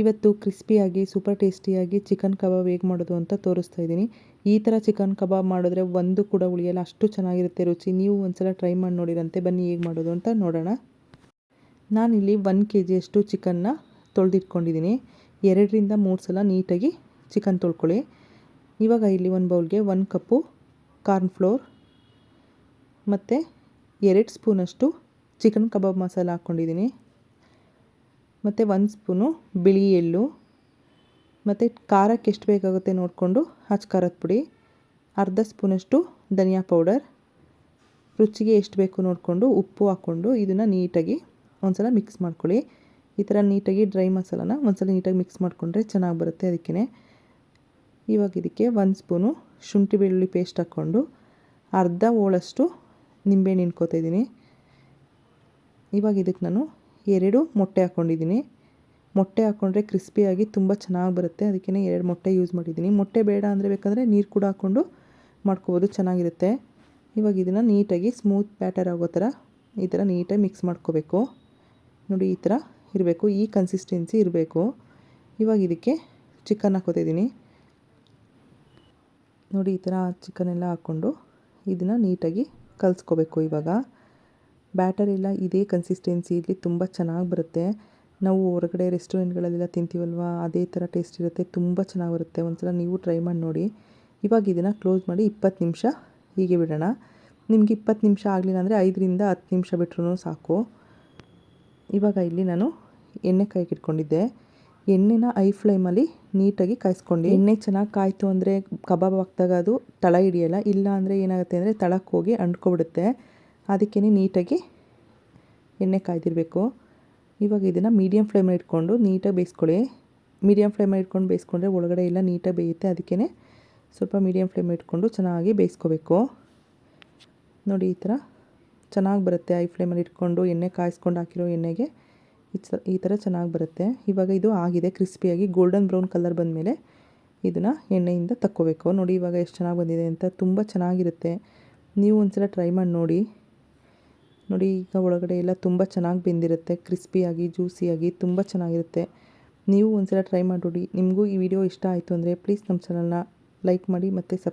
ಇವತ್ತು ಕ್ರಿಸ್ಪಿಯಾಗಿ, ಸೂಪರ್ ಟೇಸ್ಟಿಯಾಗಿ ಚಿಕನ್ ಕಬಾಬ್ ಹೇಗೆ ಮಾಡೋದು ಅಂತ ತೋರಿಸ್ತಾ ಇದ್ದೀನಿ. ಈ ಥರ ಚಿಕನ್ ಕಬಾಬ್ ಮಾಡಿದ್ರೆ ಒಂದು ಕೂಡ ಉಳಿಯಲ್ಲ, ಅಷ್ಟು ಚೆನ್ನಾಗಿರುತ್ತೆ ರುಚಿ. ನೀವು ಒಂದ್ಸಲ ಟ್ರೈ ಮಾಡಿ ನೋಡಿರಂತೆ, ಬನ್ನಿ ಹೇಗೆ ಮಾಡೋದು ಅಂತ ನೋಡೋಣ. ನಾನಿಲ್ಲಿ ಒನ್ ಕೆ ಜಿಯಷ್ಟು ಚಿಕನ್ನ ತೊಳೆದಿಟ್ಕೊಂಡಿದ್ದೀನಿ. ಎರಡರಿಂದ ಮೂರು ಸಲ ನೀಟಾಗಿ ಚಿಕನ್ ತೊಳ್ಕೊಳ್ಳಿ. ಇವಾಗ ಇಲ್ಲಿ ಒಂದು ಬೌಲ್ಗೆ ಒನ್ ಕಪ್ಪು ಕಾರ್ನ್ ಫ್ಲೋರ್ ಮತ್ತು ಎರಡು ಸ್ಪೂನಷ್ಟು ಚಿಕನ್ ಕಬಾಬ್ ಮಸಾಲ ಹಾಕ್ಕೊಂಡಿದ್ದೀನಿ. ಮತ್ತು ಒಂದು ಸ್ಪೂನು ಬಿಳಿ ಎಳ್ಳು, ಮತ್ತು ಖಾರಕ್ಕೆ ಎಷ್ಟು ಬೇಕಾಗುತ್ತೆ ನೋಡಿಕೊಂಡು ಹಚ್ಚ ಖಾರದ ಪುಡಿ, ಅರ್ಧ ಸ್ಪೂನಷ್ಟು ಧನಿಯಾ ಪೌಡರ್, ರುಚಿಗೆ ಎಷ್ಟು ಬೇಕು ನೋಡಿಕೊಂಡು ಉಪ್ಪು ಹಾಕ್ಕೊಂಡು ಇದನ್ನು ನೀಟಾಗಿ ಒಂದು ಸಲ ಮಿಕ್ಸ್ ಮಾಡ್ಕೊಳ್ಳಿ. ಈ ಥರ ನೀಟಾಗಿ ಡ್ರೈ ಮಸಾಲಾನ ಒಂದು ಸಲ ನೀಟಾಗಿ ಮಿಕ್ಸ್ ಮಾಡಿಕೊಂಡ್ರೆ ಚೆನ್ನಾಗಿ ಬರುತ್ತೆ ಅದಕ್ಕೇ ಇವಾಗ ಇದಕ್ಕೆ ಒಂದು ಸ್ಪೂನು ಶುಂಠಿ ಬೆಳ್ಳುಳ್ಳಿ ಪೇಸ್ಟ್ ಹಾಕ್ಕೊಂಡು ಅರ್ಧ ಹೋಳಷ್ಟು ನಿಂಬೆಹಣ್ಣು ಇದ್ದೀನಿ. ಇವಾಗ ಇದಕ್ಕೆ ನಾನು ಎರಡು ಮೊಟ್ಟೆ ಹಾಕ್ಕೊಂಡಿದ್ದೀನಿ. ಮೊಟ್ಟೆ ಹಾಕ್ಕೊಂಡ್ರೆ ಕ್ರಿಸ್ಪಿಯಾಗಿ ತುಂಬ ಚೆನ್ನಾಗಿ ಬರುತ್ತೆ. ಅದಕ್ಕೇ ಎರಡು ಮೊಟ್ಟೆ ಯೂಸ್ ಮಾಡಿದ್ದೀನಿ. ಮೊಟ್ಟೆ ಬೇಡ ಅಂದರೆ ಬೇಕಂದರೆ ನೀರು ಕೂಡ ಹಾಕ್ಕೊಂಡು ಮಾಡ್ಕೋಬೋದು, ಚೆನ್ನಾಗಿರುತ್ತೆ. ಇವಾಗ ಇದನ್ನು ನೀಟಾಗಿ ಸ್ಮೂತ್ ಬ್ಯಾಟರ್ ಆಗೋ ಥರ ಈ ಥರ ನೀಟಾಗಿ ಮಿಕ್ಸ್ ಮಾಡ್ಕೋಬೇಕು. ನೋಡಿ, ಈ ಥರ ಇರಬೇಕು. ಈ ಕನ್ಸಿಸ್ಟೆನ್ಸಿ ಇರಬೇಕು. ಇವಾಗ ಇದಕ್ಕೆ ಚಿಕನ್ ಹಾಕೋತಿದ್ದೀನಿ ನೋಡಿ, ಈ ಥರ ಚಿಕನ್ ಎಲ್ಲ ಹಾಕ್ಕೊಂಡು ಇದನ್ನು ನೀಟಾಗಿ ಕಲಿಸ್ಕೋಬೇಕು ಇವಾಗ. ಬ್ಯಾಟರ್ ಎಲ್ಲ ಇದೇ ಕನ್ಸಿಸ್ಟೆನ್ಸಿಲಿ ತುಂಬ ಚೆನ್ನಾಗಿ ಬರುತ್ತೆ. ನಾವು ಹೊರಗಡೆ ರೆಸ್ಟೋರೆಂಟ್ಗಳಲ್ಲೆಲ್ಲ ತಿಂತೀವಲ್ವಾ, ಅದೇ ಥರ ಟೇಸ್ಟ್ ಇರುತ್ತೆ, ತುಂಬ ಚೆನ್ನಾಗಿ ಬರುತ್ತೆ. ಒಂದ್ಸಲ ನೀವು ಟ್ರೈ ಮಾಡಿ ನೋಡಿ. ಇವಾಗ ಇದನ್ನು ಕ್ಲೋಸ್ ಮಾಡಿ ಇಪ್ಪತ್ತು ನಿಮಿಷ ಹೀಗೆ ಬಿಡೋಣ. ನಿಮಗೆ ಇಪ್ಪತ್ತು ನಿಮಿಷ ಆಗಲಿಲ್ಲ ಅಂದರೆ ಐದರಿಂದ ಹತ್ತು ನಿಮಿಷ ಬಿಟ್ರೂ ಸಾಕು. ಇವಾಗ ಇಲ್ಲಿ ನಾನು ಎಣ್ಣೆ ಕಾಯ್ಗೆ ಇಟ್ಕೊಂಡಿದ್ದೆ ಎಣ್ಣೆನ ಐ ಫ್ಲೇಮಲ್ಲಿ ನೀಟಾಗಿ ಕಾಯಿಸ್ಕೊಂಡು, ಎಣ್ಣೆ ಚೆನ್ನಾಗಿ ಕಾಯ್ತು ಅಂದರೆ ಕಬಾಬ್ ಹಾಕ್ದಾಗ ಅದು ತಳ ಹಿಡಿಯಲ್ಲ, ಇಲ್ಲ ಅಂದರೆ ಏನಾಗುತ್ತೆ ಅಂದರೆ ತಳಕ್ಕೆ ಹೋಗಿ ಅಂಟ್ಕೊಬಿಡುತ್ತೆ. ಅದಕ್ಕೇ ನೀಟಾಗಿ ಎಣ್ಣೆ ಕಾಯ್ದಿರಬೇಕು. ಇವಾಗ ಇದನ್ನು ಮೀಡಿಯಮ್ ಫ್ಲೇಮಲ್ಲಿ ಇಟ್ಕೊಂಡು ನೀಟಾಗಿ ಬೇಯಿಸ್ಕೊಳ್ಳಿ. ಮೀಡಿಯಮ್ ಫ್ಲೇಮಲ್ಲಿ ಇಟ್ಕೊಂಡು ಬೇಯಿಸ್ಕೊಂಡ್ರೆ ಒಳಗಡೆ ಎಲ್ಲ ನೀಟಾಗಿ ಬೇಯುತ್ತೆ. ಅದಕ್ಕೇ ಸ್ವಲ್ಪ ಮೀಡಿಯಮ್ ಫ್ಲೇಮ್ ಇಟ್ಕೊಂಡು ಚೆನ್ನಾಗಿ ಬೇಯಿಸ್ಕೋಬೇಕು. ನೋಡಿ, ಈ ಥರ ಚೆನ್ನಾಗಿ ಬರುತ್ತೆ. ಐ ಫ್ಲೇಮಲ್ಲಿ ಇಟ್ಕೊಂಡು ಎಣ್ಣೆ ಕಾಯಿಸ್ಕೊಂಡು ಹಾಕಿರೋ ಎಣ್ಣೆಗೆ ಈ ಥರ ಚೆನ್ನಾಗಿ ಬರುತ್ತೆ. ಇವಾಗ ಇದು ಆಗಿದೆ ಕ್ರಿಸ್ಪಿಯಾಗಿ ಗೋಲ್ಡನ್ ಬ್ರೌನ್ ಕಲರ್ ಬಂದಮೇಲೆ ಇದನ್ನು ಎಣ್ಣೆಯಿಂದ ತಕ್ಕೋಬೇಕು. ನೋಡಿ, ಇವಾಗ ಎಷ್ಟು ಚೆನ್ನಾಗಿ ಬಂದಿದೆ ಅಂತ. ತುಂಬ ಚೆನ್ನಾಗಿರುತ್ತೆ. ನೀವು ಒಂದ್ಸಲ ಟ್ರೈ ಮಾಡಿ ನೋಡಿ. ನೋಡಿ, ಈಗ ಒಳಗಡೆ ಎಲ್ಲ ತುಂಬ ಚೆನ್ನಾಗಿ ಬೆಂದಿರುತ್ತೆ. ಕ್ರಿಸ್ಪಿಯಾಗಿ ಜ್ಯೂಸಿಯಾಗಿ ತುಂಬ ಚೆನ್ನಾಗಿರುತ್ತೆ. ನೀವು ಒಂದ್ಸಲ ಟ್ರೈ ಮಾಡಿ ನಿಮಗೂ ಈ ವಿಡಿಯೋ ಇಷ್ಟ ಆಯಿತು ಅಂದರೆ ಪ್ಲೀಸ್ ನಮ್ಮ ಚಾನಲ್ನ ಲೈಕ್ ಮಾಡಿ ಮತ್ತು ಸಬ್